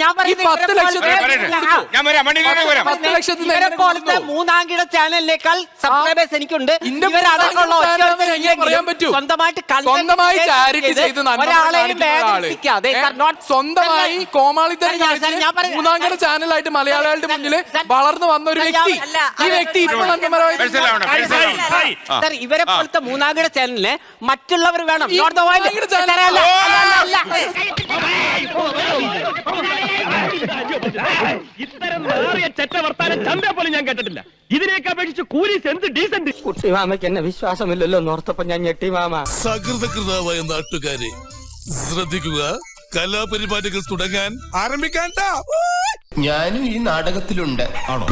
ഞാൻ പറയുന്നത് കൊടുക്കുന്നു? മൂന്നാംകിട ചാനലിനേക്കാൾ സബ്സ്ക്രൈബേഴ്സ് എനിക്കുണ്ട്? സ്വന്തമായിട്ട് സ്വന്തമായി ചാരിറ്റി ചെയ്ത്? സ്വന്തമായി കോമാളിത്തരം പറയാം. മൂന്നാംകട ചാനലായിട്ട് മലയാളികളുടെ മുന്നിൽ വളർന്നു വന്ന ഒരു വ്യക്തി ഈ വ്യക്തി ഇപ്പോൾ നന്മമരമായി സർ ഇവരെ പോലത്തെ മൂന്നാംകിട ചാനലിന് മറ്റുള്ളവർ വേണം. ഇത്തരം നാറിയ ചെറ്റ വർത്താനം ചന്തയെ പോലും ഞാൻ കേട്ടിട്ടില്ല. ഇതിനേക്ക് അപേക്ഷിച്ച് കൂലീസ് എന്ത് ഡീസന്റ് കുട്ടിമാമയ്ക്ക് എന്നെ വിശ്വാസമില്ലല്ലോ നോർത്തപ്പോ ഞാൻ ഞെട്ടിമാമ. സകൃതകൃതാവായ നാട്ടുകാരെ ശ്രദ്ധിക്കുക. കലാപരിപാടികൾ തുടങ്ങാൻ ആരംഭിക്കാൻ ഞാനും ഈ നാടകത്തിലുണ്ട്. ആണോ?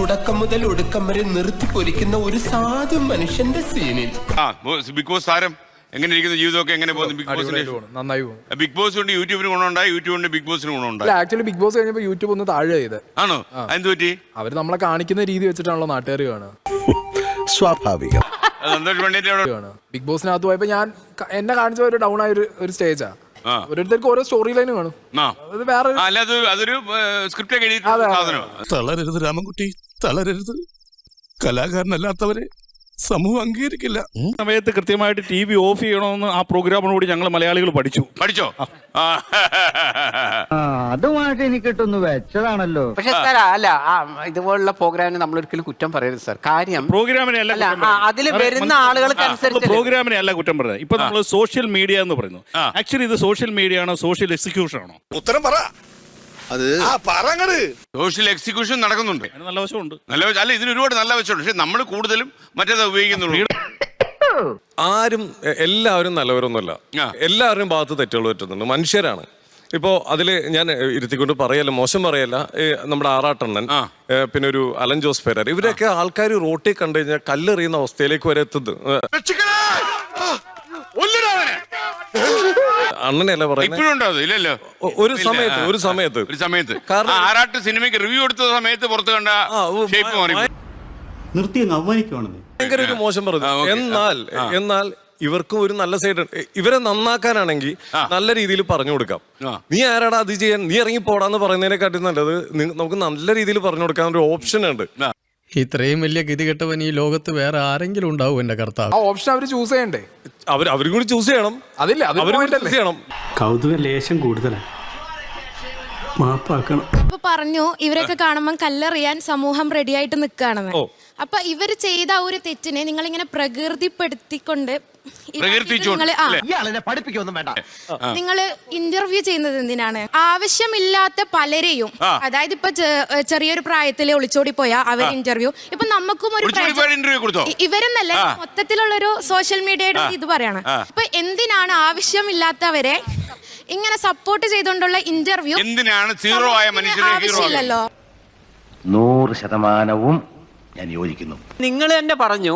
തുടക്കം മുതൽ ഒടുക്കം വരെ നിർത്തി പൊരിക്കുന്ന ഒരു സാധു മനുഷ്യന്റെ സീനിൽ. ആ ബോസ്- ബിഗ് ബോസ് താരം എങ്ങനെ ഇരിക്കുന്നു? ജീവിതമൊക്കെ എങ്ങനെ പോകുന്നു? ബിഗ് ബോസിന്റെ നന്നായി പോകും ബിഗ് ബോസ് കൊണ്ട് യൂട്യൂബിന് ഗുണമുണ്ടായി യൂട്യൂബ് കൊണ്ട് ബിഗ് ബോസിന് ഗുണമുണ്ടായി. അല്ല ആക്ച്വലി ബിഗ് ബോസ് കഴിഞ്ഞപ്പോൾ യൂട്യൂബ് ഒന്ന് താഴെ ചെയ്ത്. ആണോ? എന്ത് പറ്റി? അവർ നമ്മളെ കാണിക്കുന്ന രീതി വെച്ചിട്ടാണല്ലോ നാട്ടുകാർ കാണുക. സ്വാഭാവികം. അത് സന്തോഷ് പണ്ഡിറ്റ് അവിടെ കാണുക. ബിഗ് ബോസിനകത്ത് പോയപ്പോ ഞാൻ ക- എന്നെ കാണിച്ച ഒരു ഡൗൺ ആയ ഒരു ഒരു സ്റ്റേജാ ആ. ഓരോരുത്തർക്ക് ഓരോ സ്റ്റോറി ലൈനും കാണും. അത് വേറെ അല്ല അത് അതൊരു സ്ക്രിപ്റ്റ് എഴുതിയിട്ടുള്ള അതെ. സാധനം. തളരരുത് രാമൻകുട്ടി തളരരുത്. കലാകാരനല്ലാത്തവരെ സമൂഹം അംഗീകരിക്കില്ല. സമയത്ത് കൃത്യമായിട്ട് ടി വി ഓഫ് ചെയ്യണമെന്ന് ആ പ്രോഗ്രാമിനോട് ഞങ്ങൾ മലയാളികൾ പഠിച്ചു. പഠിച്ചോ. അതുമായിട്ട് എനിക്ക് കിട്ടുന്നു വെച്ചതാണല്ലോ. പക്ഷെ സാർ അല്ല ആ, ഇതുപോലുള്ള പ്രോഗ്രാമിന് നമ്മൾ ഒരിക്കലും കുറ്റം പറയരുത് സാർ. കാര്യം പ്രോഗ്രാമിനെ അല്ല അല്ല, കുറ്റം ആ, പറയുന്നത്. അതിൽ അതെ, വരുന്ന. ആളുകൾക്ക് അനുസരിച്ച് നമ്മൾ പ്രോഗ്രാമിനെ അല്ല കുറ്റം പറയുന്നത് ഇപ്പൊ നമ്മൾ സോഷ്യൽ മീഡിയ എന്ന് പറയുന്നു. ആ. ആക്ച്വലി ഇത് സോഷ്യൽ മീഡിയ ആണോ സോഷ്യൽ എക്സിക്യൂഷൻ ആണോ? ഉത്തരം പറ. അത് ആ പറങ്ങട്. സോഷ്യൽ എക്സിക്യൂഷൻ നടക്കുന്നുണ്ട്. അതിന് നല്ല വശമുണ്ട്. നല്ല വശം- അല്ല ഇതിന് ഒരുപാട് നല്ല വശമുണ്ട്. പക്ഷെ നമ്മൾ കൂടുതലും മറ്റേത് ഉപയോഗിക്കുന്നുള്ളൂ. ആരും എ- എല്ലാവരും നല്ലവരൊന്നുമല്ല. എല്ലാവരും എല്ലാവരുടെയും ഭാഗത്ത് തെറ്റുകൾ പറ്റുന്നുണ്ട്. മനുഷ്യരാണ്. ഇപ്പോ അതിൽ ഞാൻ ഇരുത്തിക്കൊണ്ട് പറയല്ല മോശം പറയല്ല. നമ്മുടെ ആറാട്ടണ്ണൻ പിന്നെ ഒരു അലൻ ജോസ് പെരർ ഇവരൊക്കെ ആൾക്കാർ റോട്ടിൽ കണ്ടു കഴിഞ്ഞാൽ കല്ലെറിയുന്ന അവസ്ഥയിലേക്ക് വരെ എത്തുന്നത്. അണ്ണനല്ല പറയുന്നത് ഒരു സമയത്ത്, ഒരു സമയത്ത്. ഒരു സമയത്ത്. കാരണം- ആറാട്ട് സിനിമയ്ക്ക് റിവ്യൂ എടുത്ത സമയത്ത് പുറത്ത് കണ്ട ഷേപ്പ് മാറി. നിർത്തി അവമാനിക്കുവാണെന്ന്. ഭയങ്കര ഒരു മോശം പറഞ്ഞു എന്നാൽ എന്നാൽ ഇവർക്കും ഒരു നല്ല സൈഡ് ഇവരെ നന്നാക്കാനാണെങ്കിൽ. നല്ല രീതിയിൽ പറഞ്ഞു കൊടുക്കാം. നീ ആരാടാ അത് ചെയ്യാൻ? നീ ഇറങ്ങി പോടാന്ന് പറയുന്നതിനെക്കാട്ടി നല്ലത് നമുക്ക് നല്ല രീതിയിൽ പറഞ്ഞു കൊടുക്കാൻ ഒരു ഓപ്ഷൻ ഉണ്ട്. ഇത്രയും വലിയ ഗതികെട്ടവൻ ഈ ലോകത്ത് വേറെ ആരെങ്കിലും ഉണ്ടാവും എന്റെ കർത്താവ്. ആ ഓപ്ഷൻ അവർ ചൂസ് ചെയ്യണ്ടേ? അവർ അവരും കൂടി ചൂസ് ചെയ്യണം. അതില്ല അവരും? ചെയ്യണം. കൗതുക ലേശം കൂടുതലാണ് മാപ്പാക്കണം. ഇപ്പൊ പറഞ്ഞു ഇവരൊക്കെ കാണുമ്പോൾ കല്ലെറിയാൻ സമൂഹം റെഡിയായിട്ട് നിൽക്കുകയാണെന്ന് ഓ. അപ്പൊ ഇവർ ചെയ്ത ആ ഒരു തെറ്റിനെ നിങ്ങൾ ഇങ്ങനെ പ്രകൃതിപ്പെടുത്തിക്കൊണ്ട് പ്രകീർത്തിച്ചുകൊണ്ട്, നിങ്ങൾ ആ? പഠിപ്പിക്കൊന്നും വേണ്ട. നിങ്ങൾ ഇന്റർവ്യൂ ചെയ്യുന്നത് എന്തിനാണ്? ആവശ്യമില്ലാത്ത പലരെയും ആ. അതായത് ഇപ്പൊ ചെ- ചെറിയൊരു പ്രായത്തിൽ ഒളിച്ചോടി പോയ അവർ ഇന്റർവ്യൂ. ഇപ്പൊ നമുക്കും ഒരു ഒളിച്ചോടി പ്രച- പോയ interview കൊടുത്തോ? ഇ- ഇവരെന്നല്ല ആ. മൊത്തത്തിലുള്ളൊരു സോഷ്യൽ മീഡിയയുടെ ഇത് പറയാണ്. ആ. ഇപ്പൊ എന്തിനാണ് ആവശ്യമില്ലാത്തവരെ ഇങ്ങനെ സപ്പോർട്ട് ചെയ്തുകൊണ്ടുള്ള ഇന്റർവ്യൂ? എന്തിനാണ് സീറോ ആയ മനുഷ്യനെ ഹീറോ ആവശ്യമില്ലല്ലോ. നൂറ് ശതമാനവും ഞാൻ യോജിക്കുന്നു. നിങ്ങൾ തന്നെ പറഞ്ഞു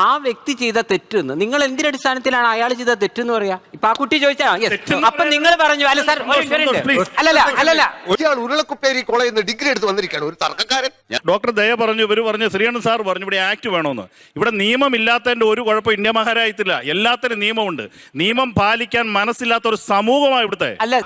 ആ. വ്യക്തി ചെയ്ത തെറ്റെന്ന്. നിങ്ങൾ എന്തിനടിസ്ഥാനത്തിലാണ് അയാൾ ചെയ്ത തെറ്റെന്ന് പറയാ? ഇപ്പൊ ആ കുട്ടി ചോദിച്ചാ. അപ്പൊ നിങ്ങൾ പറഞ്ഞു അല്ല സാർ. അല്ലല്ല അല്ലല്ല. ഒരാൾ ഉരുളക്കുപ്പേരി കോളേജിൽ നിന്ന് ഡിഗ്രി എടുത്ത് വന്നിരിക്കുകയാണ്. ഒരു തർക്കക്കാരൻ. ഡോക്ടർ ദയ പറഞ്ഞു ഇവർ പറഞ്ഞു ശ്രീകണ്ഠൻ സാർ പറഞ്ഞു ഇവിടെ ആക്ട് വേണമെന്ന് ഇവിടെ നിയമം ഇല്ലാത്തതിന്റെ ഒരു കുഴപ്പം ഇന്ത്യ മഹാരായത്തില്ല എല്ലാത്തിനും നിയമമുണ്ട്. നിയമം പാലിക്കാൻ മനസ്സില്ലാത്ത ഒരു സമൂഹമാണ് ഇവിടുത്തെ. അല്ല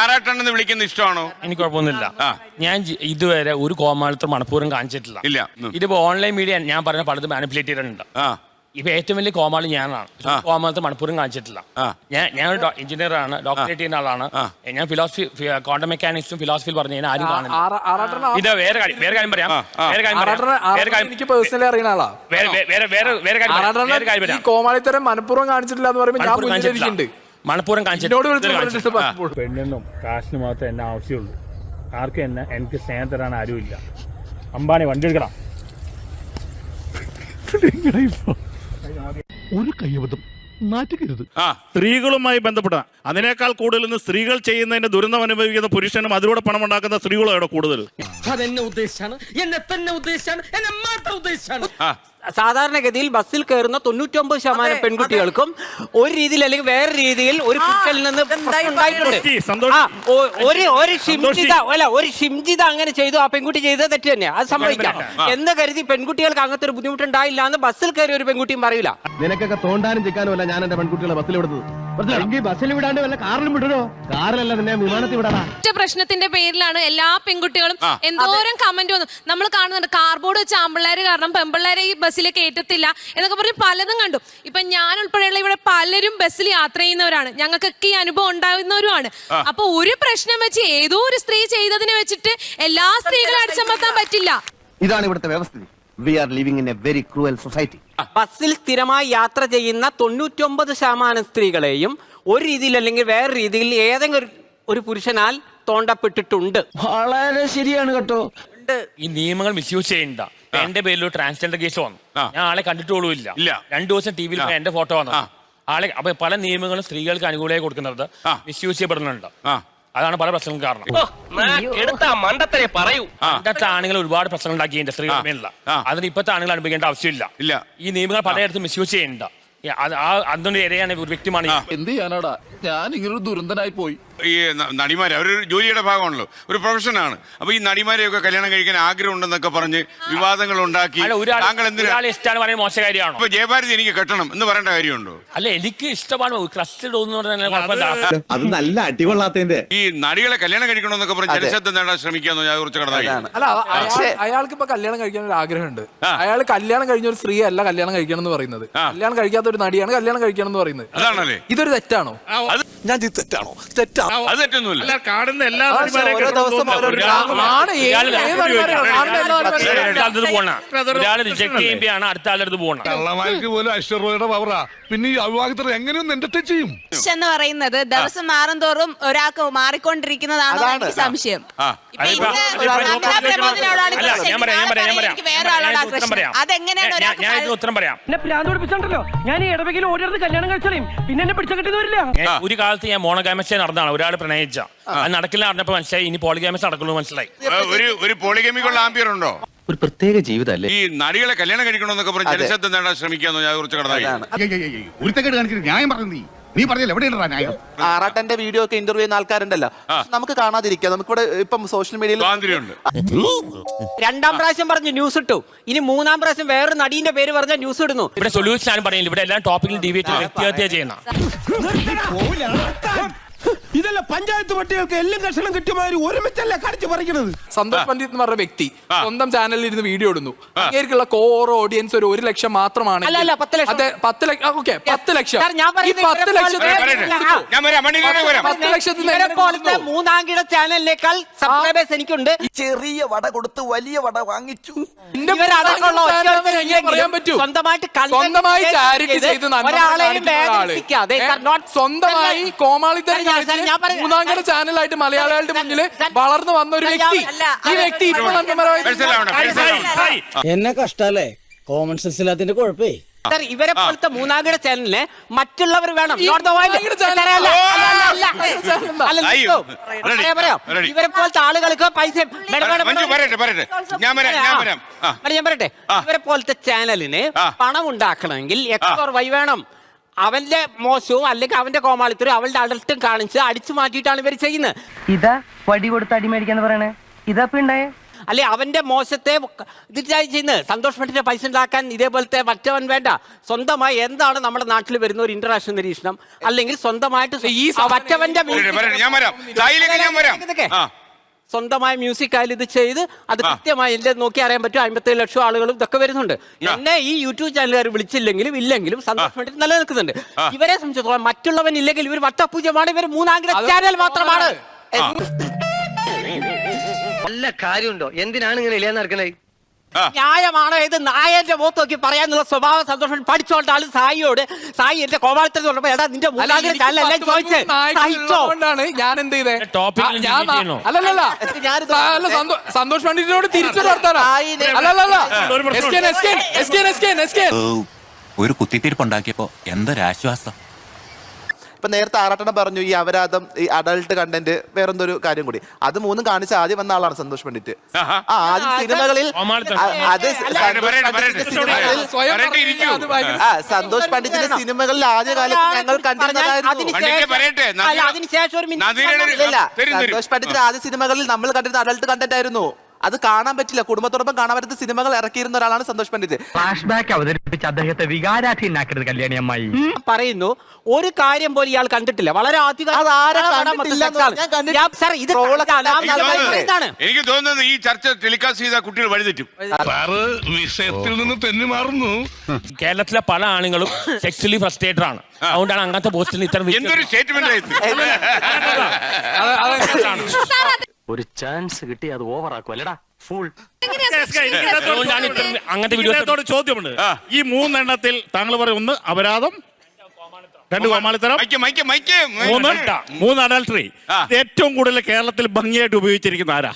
ആറാട്ടെണ്ണെന്ന് വിളിക്കുന്ന ഇഷ്ടമാണോ? എനിക്ക് കുഴപ്പമൊന്നുമില്ല. ആ. ഞാൻ ജി- ഇതുവരെ ഒരു കോമാളിത്തം മണപ്പൂരം കാണിച്ചിട്ടില്ല. ഇല്ല. ഉം. ഇതിപ്പോ ഓൺലൈൻ മീഡിയ ഞാൻ പറഞ്ഞ പലത് മാനിപ്പുലേറ്റ് ചെയ്തിട്ടുണ്ട്. ആ. ഇപ്പൊ ഏറ്റവും വലിയ കോമാളി ഞാനാണ്. ആ. കോമാളിത്തം മണപ്പൂരം കാണിച്ചിട്ടില്ല. ആ. ഞാൻ ഞാൻ എഞ്ചിനീയർ ആണ്. ഡോക്ടറേറ്റ് ചെയ്യുന്ന ആളാണ്. ആ. ഞാൻ ഫിലോസഫി ക്വാണ്ടം മെക്കാനിക്സും ഫിലോസഫിയിൽ പറഞ്ഞു ഞാൻ ആരും കാണില്ല ആറാ- ആറാട്ടണ്ണ ഇത് വേറെ കാര്യം വേറെ കാര്യം പറയാം. ആ, ആ. വേറെ കാര്യം പറയാം. ആറാട്ടണ്ണ വേറെ ആറാട്ടണ്ണ കാര്യം എനിക്ക് പേഴ്സണലി അറിയുന്ന ആളാ. വേറെ വേറെ വേറെ വേറെ കാര്യം പറയാം. വേറെ കാര്യം ഈ പറയാം. കോമാളിത്തരം മനഃപൂർവം കാണിച്ചിട്ടില്ല എന്ന് പറയുമ്പോൾ ഞാൻ മുന്നിലിരിക്കുന്നുണ്ട്. കാണിച്ചിട്ടില്ല. മണപ്പൂരം. പലപ്പോഴും. പെണ്ണെന്നും കാശിന് മാത്രമേ എന്നെ ആവശ്യമുള്ളൂ. ആർക്കും എന്നെ എനിക്ക് സ്നേഹം തരാൻ ആരുമില്ല. അമ്പാനെ വണ്ടി എടുക്കണം ഒരു കൈവതും ആ. സ്ത്രീകളുമായി ബന്ധപ്പെട്ട അതിനേക്കാൾ കൂടുതൽ ഇന്ന് സ്ത്രീകൾ ചെയ്യുന്നതിന്റെ ദുരന്തം അനുഭവിക്കുന്ന പുരുഷനും അതിലൂടെ പണം ഉണ്ടാക്കുന്ന സ്ത്രീകളും അവിടെ കൂടുതൽ. അതെന്നെ ഉദ്ദേശിച്ചാണ് എന്നെ തന്നെ ഉദ്ദേശിച്ചാണ് എന്നെ മാത്രം ഉദ്ദേശിച്ചാണ് സാധാരണഗതിയിൽ ബസ്സിൽ കയറുന്ന തൊണ്ണൂറ്റൊമ്പത് ശതമാനം പെൺകുട്ടികൾക്കും ഒരു രീതിയിൽ അല്ലെങ്കിൽ വേറെ രീതിയിൽ ഒരു കുട്ടിയിൽ നിന്ന് ഉണ്ടായിട്ടുണ്ട്. ആ, ഒ- ഒരു ഒരു ഷിംജിത അല്ല ഒരു ഷിംജിത അങ്ങനെ ചെയ്തു ആ പെൺകുട്ടി ചെയ്തത് തെറ്റ് തന്നെ അത് സംഭവിക്കാം. എന്ന് കരുതി പെൺകുട്ടികൾക്ക് അങ്ങനത്തെ ഒരു ബുദ്ധിമുട്ടുണ്ടായില്ല എന്ന് ബസ്സിൽ കയറി ഒരു പെൺകുട്ടിയും പറയില്ല നിനക്കൊക്കെ തോണ്ടാനും ചിക്കാനും അല്ല ഞാൻ എന്റെ പെൺകുട്ടികളെ ബസ്സിൽ വിടുന്നത്. ബസ്സിൽ വിടാണ്ട് വല്ല കാറിലും വിടണോ? കാറിലല്ല നിന്നെ വിമാനത്തിൽ വിടാടാ ഒറ്റ പ്രശ്നത്തിന്റെ പേരിലാണ് എല്ലാ പെൺകുട്ടികളും എന്തോരം കമന്റ് വന്നു. നമ്മൾ കാണുന്നുണ്ട് കാർബോർഡ് വെച്ച ആമ്പിള്ളേര് കാരണം പെമ്പിള്ളേരെ ഈ ബസ്സിൽ കയറ്റത്തില്ല എന്നൊക്കെ പറഞ്ഞ് പലതും കണ്ടു. ഇപ്പൊ ഞാൻ ഉൾപ്പെടെയുള്ള ഇവിടെ പലരും ബസ്സിൽ യാത്ര ചെയ്യുന്നവരാണ്. ഞങ്ങൾക്കൊക്കെ ഈ അനുഭവം ഉണ്ടാകുന്നവരുമാണ്. അപ്പൊ ഒരു പ്രശ്നം വെച്ച് ഏതോ ഒരു സ്ത്രീ ചെയ്തതിനെ വെച്ചിട്ട് എല്ലാ സ്ത്രീകളും അടിച്ചമർത്താൻ പറ്റില്ല. ഇതാണ് ഇവിടുത്തെ വ്യവസ്ഥിതി. We are living in a very cruel society ബസ്സിൽ സ്ഥിരമായി യാത്ര ചെയ്യുന്ന തൊണ്ണൂറ്റൊമ്പത് ശതമാനം സ്ത്രീകളെയും ഒരു രീതിയിൽ അല്ലെങ്കിൽ വേറെ രീതിയിൽ ഏതെങ്കിലും ഒരു- പുരുഷനാൽ തോണ്ടപ്പെട്ടിട്ടുണ്ട്. വളരെ ശരിയാണ് കേട്ടോ. ഈ നിയമങ്ങൾ മിസ് യൂസ് ചെയ്യണ്ട എന്റെ പേരിൽ ട്രാൻസ്ജെൻഡർ കേസ് വന്നു. ഞാൻ ആളെ കണ്ടിട്ടോളൂല്ല ഇല്ല. രണ്ടു ദിവസം ടി വിയിൽ എന്റെ ഫോട്ടോ വന്നു. ആളെ അപ്പൊ പല നിയമങ്ങളും സ്ത്രീകൾക്ക് അനുകൂലമായി കൊടുക്കുന്നത് മിസ് യൂസ് ചെയ്യപ്പെടുന്നുണ്ട്. ആ. അതാണ് പല പ്രശ്നങ്ങളും കാരണം. പണ്ടത്തെ ആണുങ്ങൾ ഒരുപാട് പ്രശ്നങ്ങൾ ഉണ്ടാക്കി സ്ത്രീകളുടെ മേലുള്ള. അതിന് ഇപ്പോഴത്തെ ആണുങ്ങൾ അനുഭവിക്കേണ്ട ആവശ്യമില്ല. ഇല്ല. ഈ നിയമങ്ങൾ പലയിടത്തും മിസ്യൂസ് ചെയ്യേണ്ട അത് ആ അതിന്റെ ഇരയാണ് ഒരു വ്യക്തിമാണ് എന്ത് ചെയ്യാനാടാ? ഞാൻ ഇങ്ങനൊരു ദുരന്തനായി പോയി. ഈ നടിമാർ നടിമാര് അവരൊരു ജോലിയുടെ ഭാഗമാണല്ലോ. ഒരു പ്രൊഫഷനാണ്. അപ്പൊ ഈ നടിമാരെയൊക്കെ കല്യാണം കഴിക്കാൻ ആഗ്രഹം ഉണ്ടെന്നൊക്കെ പറഞ്ഞ് വിവാദങ്ങൾ ഉണ്ടാക്കി താങ്കൾ എന്തിനാ ഒരാളെ ഇഷ്ടമാണ് പറയുന്നത് മോശ കാര്യമാണ്? ഇപ്പൊ ജയഭാരതി എനിക്ക് കെട്ടണം എന്ന് പറയേണ്ട കാര്യമുണ്ടോ? അല്ല എനിക്ക് ഇഷ്ടമാണ്. അത് നല്ല അടികൊള്ളാത്തതിന്റെ. ഈ നടികളെ കല്യാണം കഴിക്കണമെന്നൊക്കെ പറഞ്ഞ് ജനശബ്ദം നേടാൻ ശ്രമിക്കാന്ന് ഞാൻ കുറച്ച് കടന്നായി അല്ല അയാൾ- അയാൾക്ക് ഇപ്പൊ കല്യാണം കഴിക്കാൻ ഒരു ആഗ്രഹമുണ്ട്. അയാൾ കല്യാണം കഴിഞ്ഞ ഒരു സ്ത്രീ അല്ല കല്യാണം കഴിക്കണം എന്ന് പറയുന്നത് കല്യാണം കഴിക്കാത്ത ഒരു നടിയാണ് കല്യാണം കഴിക്കണം എന്ന് പറയുന്നത്. അതാണല്ലേ? ഇതൊരു തെറ്റാണോ? ഞാൻ തെറ്റാണോ? തെറ്റാ അത് തെറ്റൊന്നുമില്ല. അല്ല കാണുന്ന എല്ലാ നടിമാരെയും. ആണ് ഏത് ഏത്? കാണുന്ന എല്ലാ ഒരാൾ റിജക്ട് ചെയ്യുമ്പോഴാണ് അടുത്ത ആളുടെ അടുത്ത് പോകണം കള്ളമാർക്ക് പോലും ഐശ്വര്യയുടെ പവറാ. പിന്നെ ഈ അവിവാഹിതർ എങ്ങനെയൊന്നും എന്റർടൈൻ ചെയ്യും? എന്ന് പറയുന്നത് ദിവസം മാറും തോറും ഒരാൾക്ക് മാറിക്കൊണ്ടിരിക്കുന്നതാണോ എനിക്ക് സംശയം. ആ. ഇപ്പൊ അതിപ്പോ- ഇന്ന് അതിപ്പോ നന്ദന പ്രമോദിനോടാണ് അല്ല, ഞാൻ പറയാം, ഞാൻ പറയാം, ഞാൻ നാളെ പറയാം. എനിക്ക് വേറെ ആളോടാ ഞാൻ ഇതിന് ഉത്തരം. പറയാം. അതെങ്ങനെയാണ് ഞാൻ- ഞാൻ ഇതിന് ഉത്തരം പറയാം. എന്നെ പ്രാന്ത് പിടിപ്പിച്ചിട്ടുണ്ടല്ലോ. ഞാൻ ഈ ഇടവകയിൽ കല്യാണം കഴിച്ചാലും പിന്നെ എന്നെ പിടിച്ച കിട്ടുന്ന ഞാൻ ഒരു കാലത്ത് ഞാൻ മോണോഗാമസ് നടന്നതാണ് ഒരാൾ പ്രണയിച്ച. അത് നടക്കില്ല പറഞ്ഞപ്പോ മനസ്സിലായി. ഇനി പോളിഗാമിസ് നടക്കുള്ളൂ മനസ്സിലായി. ഒരു ഒരു പോളിഗമിക്കുള്ള ആംബിയർ ഉണ്ടോ? ഒരു പ്രത്യേക ജീവിതമല്ലേ ഈ നടികളെ കല്യാണം കഴിക്കണമെന്നൊക്കെ പറഞ്ഞ് ജനശബ്ദം നേടാൻ ശ്രമിക്കാന്ന് ഞാൻ കുറച്ച് കടന്നായി. ഒരുത്തക്കേട് കാണിച്ചിട്ട് ന്യായം പറഞ്ഞു നീ. നീ പറഞ്ഞില്ല എവിടെയാണ് ന്യായം? ആറാട്ടന്റെ വീഡിയോ ഒക്കെ ഇന്റർവ്യൂ ചെയ്യുന്ന ആൾക്കാരുണ്ടല്ലോ. നമുക്ക് കാണാതിരിക്കാം. നമുക്കിവിടെ ഇപ്പം സോഷ്യൽ മീഡിയയിൽ സ്വാതന്ത്ര്യമുണ്ട് രണ്ടാം പ്രാവശ്യം പറഞ്ഞു ന്യൂസ് ഇട്ടു. ഇനി മൂന്നാം പ്രാവശ്യം വേറൊരു നടീന്റെ പേര് പറഞ്ഞ ന്യൂസ് ഇടുന്നു. ഇവിടെ സൊല്യൂഷൻ ആരും പറയുന്നില്ല ഇവിടെ എല്ലാം ടോപ്പിക്കിൽ ഡിബേറ്റ് വ്യക്തിഹത്യ ചെയ്യണം ഇതല്ല പഞ്ചായത്ത് പട്ടികൾക്ക് എല്ലാം കഷണം കിട്ടിയമാതിരി ഒരുമിച്ചല്ല കടിച്ചു പറിക്കുന്നത് സന്തോഷ് പണ്ഡിത് എന്ന് പറഞ്ഞ വ്യക്തി സ്വന്തം ചാനലിൽ ഇരുന്ന് വീഡിയോ ഇടുന്നു. അങ്ങേക്കുള്ള കോർ ഓഡിയൻസ് ഒരു ഒരു ലക്ഷം മാത്രമാണ് അല്ല, അല്ല, പത്ത് ലക്ഷം. അതെ പത്ത് ലക്ഷം ഓക്കെ പത്ത് ലക്ഷം. സാർ, ഞാൻ ഈ പറയുന്നത് പത്ത് ഇവരെ ലക്ഷത്തിന് പോലെ- പറയട്ടെ. ആ. ഞാൻ വരാം മണ്ണിലേക്ക് വരാം പത്ത് ലക്ഷത്തിന് ഇവരെ എങ്ങനെ പോലത്തെ കൊടുക്കുന്നു? മൂന്നാംകിട ചാനലിനേക്കാൾ സബ്സ്ക്രൈബേഴ്സ് എനിക്കുണ്ട്. ചെറിയ വട കൊടുത്ത് വലിയ വട വാങ്ങിച്ചു. എന്റെ ഇവരടക്കമുള്ള ചാനൽ ഒറ്റ അവരെ എങ്ങനെ പറയാൻ പറ്റൂ? സ്വന്തമായിട്ട് content സ്വന്തമായി create ചാരിറ്റി ചെയ്ത് ചെയ്ത് നന്മ ഒരാളെയും കാണിക്കുന്ന ആൾ. വേദനിപ്പിക്കാതെ, ഏ, sir, not- സ്വന്തമായി കോമാളിത്തരം ഞാൻ- ഞാൻ-. മൂന്നാംകട ചാനലായിട്ട് മലയാളികളുടെ മുന്നിൽ വളർന്നു വന്ന ഒരു വ്യക്തി. ഈ വ്യക്തി ഇപ്പോൾ നന്മമരമായി. എന്നെ കഷ്ടല്ലേ? കോമൺ സെൻസ് ഇല്ലാത്തിന്റെ കുഴപ്പേ? സർ, ഇവരെ പോലത്തെ മൂന്നാംകിട ചാനലിന് മറ്റുള്ളവർ വേണം. പറയാം. ഇവരെ പോലത്തെ ആളുകൾക്ക് പൈസ ഞാൻ പറയട്ടെ. ഇവരെ പോലത്തെ ചാനലിന് പണം ഉണ്ടാക്കണമെങ്കിൽ എക്സ് ഓർ വൈ വേണം. അവന്റെ മോശവും അല്ലെങ്കിൽ അവന്റെ കോമാളിത്തരും അവളുടെ അടുത്തും കാണിച്ച് അടിച്ചു മാറ്റിയിട്ടാണ് ഇവർ ചെയ്യുന്നത്. ഇതാ വടി കൊടുത്ത് അടിമേടിക്കാന്ന് പറയണേ. ഇതാ ഉണ്ടായേ അല്ലെ അവന്റെ മോശത്തെ ഇതിട്ടായി ചെയ്യുന്നത്. സന്തോഷ് ഭട്ടിന്റെ പൈസ ഉണ്ടാക്കാൻ ഇതേപോലത്തെ മറ്റവൻ വേണ്ട. സ്വന്തമായി എന്താണ് നമ്മുടെ നാട്ടിൽ വരുന്ന ഒരു ഇന്റർനാഷണൽ നിരീക്ഷണം? അല്ലെങ്കിൽ സ്വന്തമായിട്ട് ഈ മറ്റവന്റെ ഞാൻ വരാം. ഞാൻ വരാം. ആ. സ്വന്തമായ മ്യൂസിക് ആയാലും ഇത് ചെയ്ത് അത് കൃത്യമായി എന്റെ നോക്കി അറിയാൻ പറ്റും. അമ്പത്തേഴ് ലക്ഷം ആളുകളും ഇതൊക്കെ വരുന്നുണ്ട്. എന്നെ ഈ യൂട്യൂബ് ചാനലുകാർ വിളിച്ചില്ലെങ്കിലും ഇല്ലെങ്കിലും സന്തോഷം വേണ്ടി നിലനിൽക്കുന്നുണ്ട്. ഇവരെ സംബന്ധിച്ചിടത്തോളം മറ്റുള്ളവൻ ഇല്ലെങ്കിൽ ഇവർ വട്ടപൂജ്യമാണ് ഇവർ മൂന്നാംഗ്രഹ ചാനൽ മാത്രമാണ്. നല്ല കാര്യമുണ്ടോ? എന്തിനാണ് ഇങ്ങനെ ഇല്ലാന്ന് നടക്കണേ? ന്യായമാണോ. ഇത് നായന്റെ മുഖത്ത് നോക്കി പറയാനുള്ള സ്വഭാവ സന്തോഷം പഠിച്ചോണ്ടാണ് സായിയോട് സായി എന്റെ കോമാളിത്തരം പറഞ്ഞപ്പോ എടാ നിന്റെ ചോദിച്ചേ? സഹിച്ചോ ഉള്ളതുകൊണ്ടാണ് ഞാൻ എന്ത് ചെയ്തേ? ടോപ്പിക്കിൽ ഞാൻ അല്ലല്ല അല്ല സന്തോഷ് പണ്ഡിറ്റിനോട് തിരിച്ചു അല്ലല്ല ഒരു കുത്തിത്തിരിപ്പ് ഉണ്ടാക്കിയപ്പോ എന്തൊരാശ്വാസം. ഇപ്പൊ നേരത്തെ ആറാട്ടണം പറഞ്ഞു ഈ അപരാധം ഈ അഡൾട്ട് കണ്ടന്റ് വേറെന്തൊരു കാര്യം കൂടി. അത് മൂന്നും കാണിച്ച ആദ്യം വന്ന ആളാണ് സന്തോഷ് പണ്ഡിറ്റ്. ആ ആദ്യം സിനിമകളിൽ. അത് ആ സന്തോഷ് പണ്ഡിറ്റിന്റെ സിനിമകളിൽ ആദ്യകാലത്ത് ഞങ്ങൾ കണ്ടിരുന്നതായിരുന്നു അതിനുശേഷം. സന്തോഷ് പണ്ഡിറ്റിന്റെ ആദ്യ സിനിമകളിൽ നമ്മൾ കണ്ടിരുന്ന അഡൾട്ട് കണ്ടന്റ് ആയിരുന്നു. അത് കാണാൻ പറ്റില്ല. കുടുംബത്തോടൊപ്പം കാണാൻ പറ്റുന്ന സിനിമകൾ ഇറക്കിയിരുന്ന ഒരാളാണ് സന്തോഷ് പണ്ഡിറ്റ്. ഫ്ലാഷ് ബാക്ക് അവതരിപ്പിച്ച് അദ്ദേഹത്തെ വികാരാധീനാക്കരുത് കല്യാണി അമ്മായി പറയുന്നു ഒരു കാര്യം പോലും ഇയാൾ കണ്ടിട്ടില്ല. വളരെ എനിക്ക് തോന്നുന്നത് ഈ ചർച്ച ടെലികാസ്റ്റ് ചെയ്ത കുട്ടികൾ വഴിതെറ്റും. വിഷയത്തിൽ നിന്ന് തെന്നി മാറുന്നു. കേരളത്തിലെ പല ആണുങ്ങളും സെക്സ്വലി ഫ്രസ്ട്രേറ്റഡ് ആണ്. അതുകൊണ്ടാണ് അങ്ങനത്തെ പോസ്റ്റിൽ ഇത്ര എന്തൊരു സ്റ്റേറ്റ്മെന്റ് ഒരു ചാൻസ് കിട്ടി അത് ഓവർ ആക്കും. അല്ലടാ ഫുൾ അങ്ങനത്തെ ഇതിനകത്തോട് ചോദ്യമുണ്ട്. ആ. ഈ മൂന്നെണ്ണത്തിൽ താങ്കൾ പറയും ഒന്ന് അപരാധം. രണ്ട് കോമാളിത്തരം. Mic mic mic. മൂന്ന് മൂന്ന് അഡൽട്ടറി ആ. ഏറ്റവും കൂടുതൽ കേരളത്തിൽ ഭംഗിയായിട്ട് ഉപയോഗിച്ചിരിക്കുന്ന ആരാ?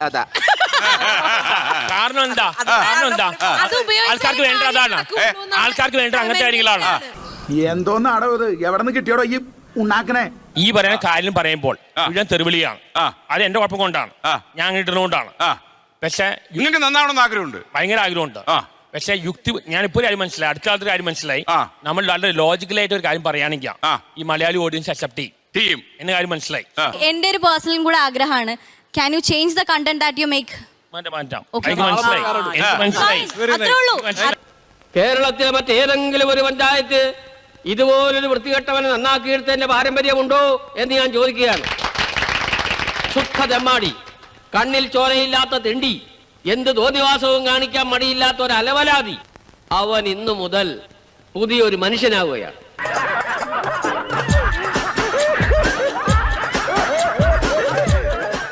അതാ. കാരണം എന്താ? കാരണം എന്താ? അത് ആൾക്കാർക്ക് വേണ്ട അതാണ്. ആൾക്കാർക്ക് വേണ്ട അങ്ങനത്തെ കാര്യങ്ങളാണ്. എന്തോന്നാടോ ഇത്? എവിടെ നിന്ന് കിട്ടിയോടോ ഈ ഉണ്ടാക്കണേ ഈ പറയുന്ന കാര്യം പറയുമ്പോൾ മുഴുവൻ തെറിവിളിയാണ്. ആ. അത് എന്റെ കുഴപ്പം കൊണ്ടാണ്. ആ. ഞാൻ കിട്ടുന്നതുകൊണ്ടാണ് ആ. പക്ഷെ നിങ്ങൾക്ക് നന്നാവണമെന്ന് ആഗ്രഹമുണ്ട്. ഭയങ്കര ആഗ്രഹമുണ്ട്. ആ. പക്ഷെ യുക്തി ഞാനിപ്പോ ഒരു കാര്യം മനസ്സിലായി. അടുത്ത കാലത്ത് ഒരു കാര്യം മനസ്സിലായി. ആ. നമ്മൾ വളരെ ലോജിക്കലായിട്ട് ഒരു കാര്യം പറയുകയാണെങ്കിൽ ആ. ഈ മലയാളി ഓഡിയൻസ് അക്സെപ്റ്റ് ചെയ്യും. ടീം എന്ന കാര്യം മനസ്സിലായി. എന്റെ ഒരു പേഴ്സണലും കൂടെ ആഗ്രഹമാണ്. Can you change the content that you make മാറ്റാം മാറ്റാം. Okay. എനിക്ക് മനസ്സിലായി. എനിക്ക് മനസ്സിലായി. അത്രേ ഉള്ളൂ. കേരളത്തിലെ മറ്റേതെങ്കിലും ഒരു പഞ്ചായത്ത് ഇതുപോലൊരു വൃത്തികെട്ടവനെ നന്നാക്കിയെടുത്തതിന്റെ പാരമ്പര്യമുണ്ടോ എന്ന് ഞാൻ ചോദിക്കുകയാണ്. ശുദ്ധ തെമ്മാടി കണ്ണിൽ ചോരയില്ലാത്ത തിണ്ടി എന്ത് തോന്നിവാസവും കാണിക്കാൻ മടിയില്ലാത്ത ഒരു അലവലാതി. അവൻ ഇന്നു മുതൽ പുതിയൊരു മനുഷ്യനാവുകയാണ്.